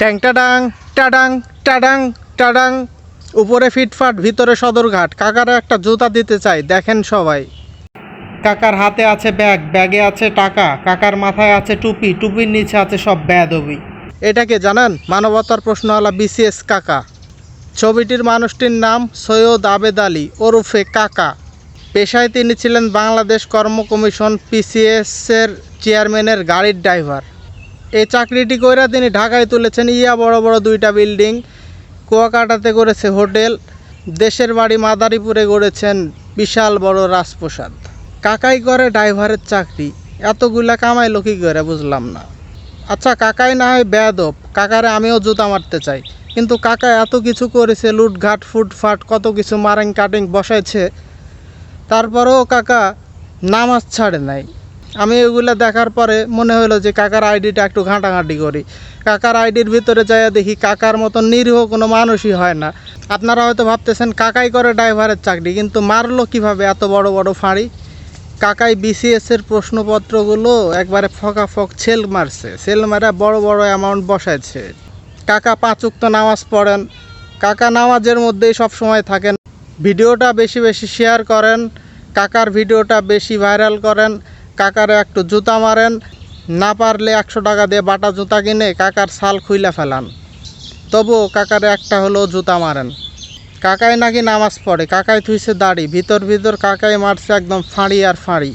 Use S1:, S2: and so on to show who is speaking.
S1: ট্যাং টাডাং টাডাং টাডাং টাডাং উপরে ফিটফাট, ভিতরে সদরঘাট। কাকারে একটা জুতা দিতে চাই দেখেন সবাই। কাকার হাতে আছে ব্যাগ, ব্যাগে আছে টাকা। কাকার মাথায় আছে টুপি, টুপির নিচে আছে সব ব্যাদবি এটাকে জানান মানবতার প্রশ্নওয়ালা বিসিএস কাকা। ছবিটির মানুষটির নাম সৈয়দ আবেদ আলী, ওরফে কাকা। পেশায় তিনি ছিলেন বাংলাদেশ কর্ম কমিশন পিসিএসের চেয়ারম্যানের গাড়ির ড্রাইভার। এই চাকরিটি কইরা তিনি ঢাকায় তুলেছেন। ইয়া বড় বড় দুইটা বিল্ডিং, কুয়াকাটাতে করেছে হোটেল, দেশের বাড়ি মাদারীপুরে গড়েছেন বিশাল বড় রাজপ্রসাদ। কাকাই করে ড্রাইভারের চাকরি, এতগুলা কামাইলো কি করে বুঝলাম না। আচ্ছা কাকাই না হয় বেয়াদব, কাকারে আমিও জুতা মারতে চাই। কিন্তু কাকা এত কিছু করেছে, লুটঘাট, ফুটফাট, কত কিছু মারেং কাটিং বসাইছে, তারপরেও কাকা নামাজ ছাড়ে নাই। আমি এগুলো দেখার পরে মনে হলো যে কাকার আইডিটা একটু ঘাঁটাঘাঁটি করি। কাকার আইডির ভিতরে যাইয়া দেখি কাকার মতন নিরীহ কোনো মানুষই হয় না। আপনারা হয়তো ভাবতেছেন, কাকাই করে ড্রাইভারের চাকরি, কিন্তু মারলো কীভাবে এত বড় বড় ফাঁড়ি? কাকাই বিসিএস এর প্রশ্নপত্রগুলো একবারে ফকা ফক ছেল মারছে। সেল মারা বড় বড় অ্যামাউন্ট বসাইছে। কাকা পাঁচ উক্ত নামাজ পড়েন। কাকা নামাজের মধ্যেই সব সময় থাকেন। ভিডিওটা বেশি বেশি শেয়ার করেন। কাকার ভিডিওটা বেশি ভাইরাল করেন। কাকারে একটু জুতা মারেন, না পারলে একশো টাকা দিয়ে বাটা জুতা কিনে কাকার সাল খুইলা ফেলান। তবুও কাকারে একটা হলো জুতা মারেন। কাকাই নাকি নামাজ পড়ে, কাকাই থুইছে দাড়ি, ভিতর ভিতর কাকাই মারছে একদম ফাঁড়ি আর ফাঁড়ি।